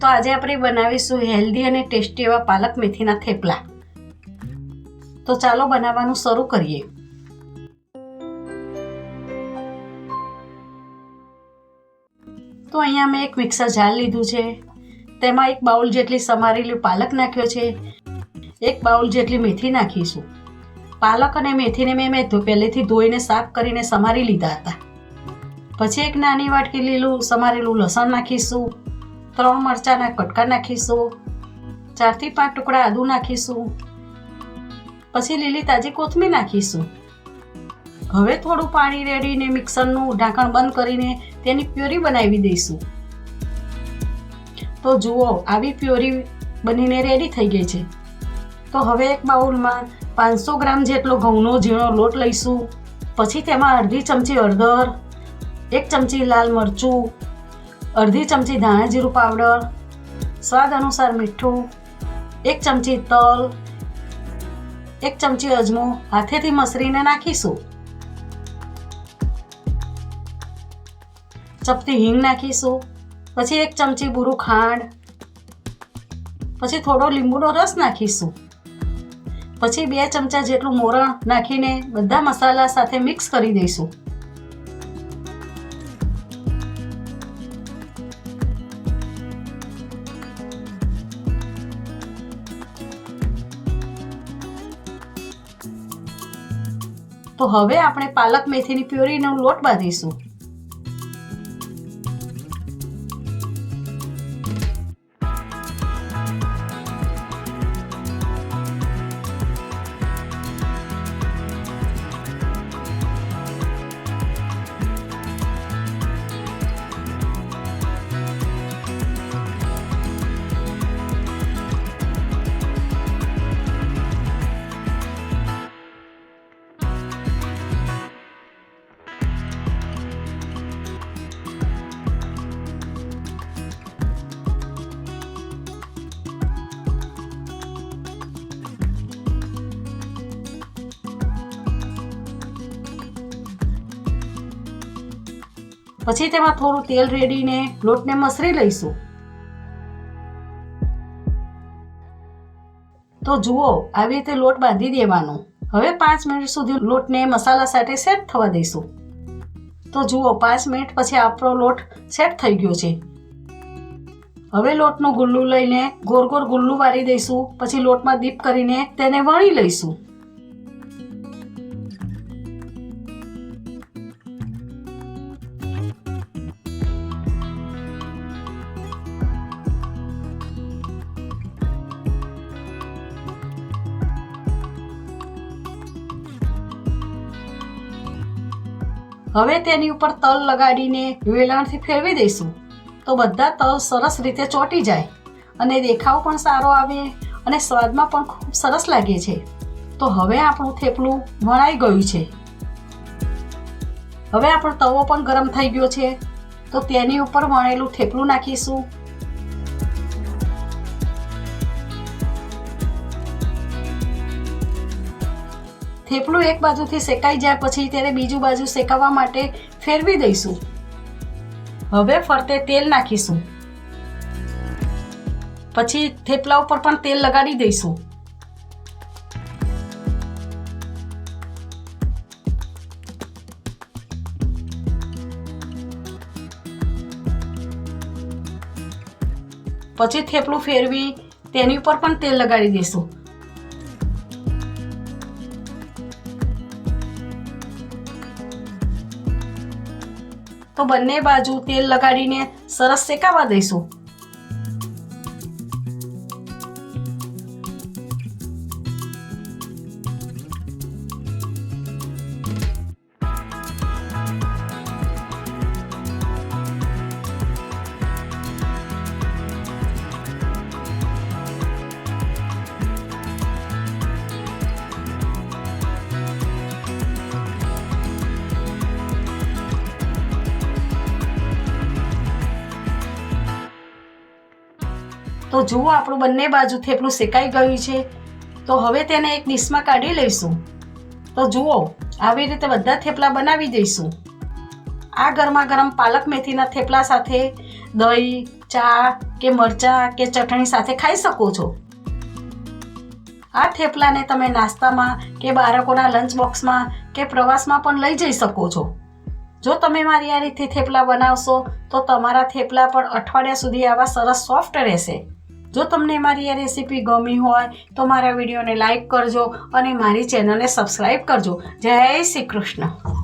તો આજે આપણે બનાવીશું હેલ્ધી અને ટેસ્ટી એવા પાલક મેથીના થેપલા. તો ચાલો બનાવવાનું શરૂ કરીએ. તો અહીંયા મેં એક મિક્સર જાર લીધું છે. તેમાં એક બાઉલ જેટલી સમારેલી પાલક નાખ્યો છે. એક બાઉલ જેટલી મેથી નાખીશું. પાલક અને મેથીને મેં મેં પહેલેથી ધોઈને સાફ કરીને સમારી લીધા હતા. પછી એક નાની વાટકી લીલું સમારેલું લસણ નાખીશું. ત્રણ મરચાંના કટકા નાખીશું, ચારથી પાંચ ટુકડા આદુ નાખીશું, પછી લીલી તાજી કોથમીર નાખીશું. હવે થોડું પાણી રેડીને મિક્સરનું ઢાંકણ બંધ કરીને તેની પ્યોરી બનાવી દઈશું. તો જુઓ, આવી પ્યોરી બનીને રેડી થઈ ગઈ છે. તો હવે એક બાઉલમાં પાંચસો ગ્રામ જેટલો ઘઉંનો ઝીણો લોટ લઈશું. પછી તેમાં અડધી ચમચી હળદર, એક ચમચી લાલ મરચું અડધી ચમચી ધાણા જીરું પાવડર, સ્વાદ અનુસાર મીઠું, એક ચમચી તલ, એક ચમચી અજમો હાથેથી મસરીને નાખીશું. ચપટી હિંગ નાખીશું, પછી એક ચમચી બુરું ખાંડ, પછી થોડો લીંબુનો રસ નાખીશું. પછી બે ચમચા જેટલું મોરણ નાખીને બધા મસાલા સાથે મિક્સ કરી દઈશું. તો હવે આપણે પાલક મેથીની પ્યોરીનો લોટ બાંધીશું. પછી તેમાં થોડું તેલ રેડીને લોટને મસરી લઈશું. તો જુઓ, આવી રીતે લોટ બાંધી દેવાનો. હવે પાંચ મિનિટ સુધી લોટને મસાલા સાથે સેટ થવા દઈશું. તો જુઓ, પાંચ મિનિટ પછી આપણો લોટ સેટ થઈ ગયો છે. હવે લોટનું ગુલ્લું લઈને ગોળ ગોળ ગુલ્લું વાળી દઈશું. પછી લોટમાં દીપ કરીને તેને વણી લઈશું. હવે તેની ઉપર તલ લગાડીને વેલણથી ફેરવી દઈશું. તો બધા તલ સરસ રીતે ચોંટી જાય અને દેખાવ પણ સારો આવે અને સ્વાદમાં પણ ખૂબ સરસ લાગે છે. તો હવે આપણું થેપલું વણાઈ ગયું છે. હવે આપણો તવો પણ ગરમ થઈ ગયો છે. તો તેની ઉપર વણેલું થેપલું નાખીશું. થેપલું એક બાજુથી શેકાઈ જાય પછી તેને બીજું બાજુ શેકાવવા માટે ફેરવી દઈશું. હવે ફરતે તેલ નાખીશું. પછી થેપલા ઉપર પણ તેલ લગાડી દઈશું. પછી થેપલું ફેરવી તેની ઉપર પણ તેલ લગાડી દઈશું. તો બંને બાજુ તેલ લગાડીને સરસ શેકાવા દઈશું. તો જુઓ, આપણું બંને બાજુ થેપલું શેકાઈ ગયું છે. તો હવે તેને એક ડીશમાં કાઢી લઈશું. તો જુઓ, આવી રીતે બધા થેપલા બનાવી દઈશું. આ ગરમા ગરમ પાલક મેથીના થેપલા સાથે દહીં, ચા કે મરચાં કે ચટણી સાથે ખાઈ શકો છો. આ થેપલાને તમે નાસ્તામાં કે બાળકોના લંચ બોક્સમાં કે પ્રવાસમાં પણ લઈ જઈ શકો છો. જો તમે મારી આ રીતે થેપલા બનાવશો, તો તમારા થેપલા પણ અઠવાડિયા સુધી આવા સરસ સોફ્ટ રહેશે. જો તમને મારી આ રેસીપી ગમી હોય તો મારા વિડીયોને લાઈક કરજો અને મારી ચેનલને સબસ્ક્રાઈબ કરજો. જય શ્રી કૃષ્ણ.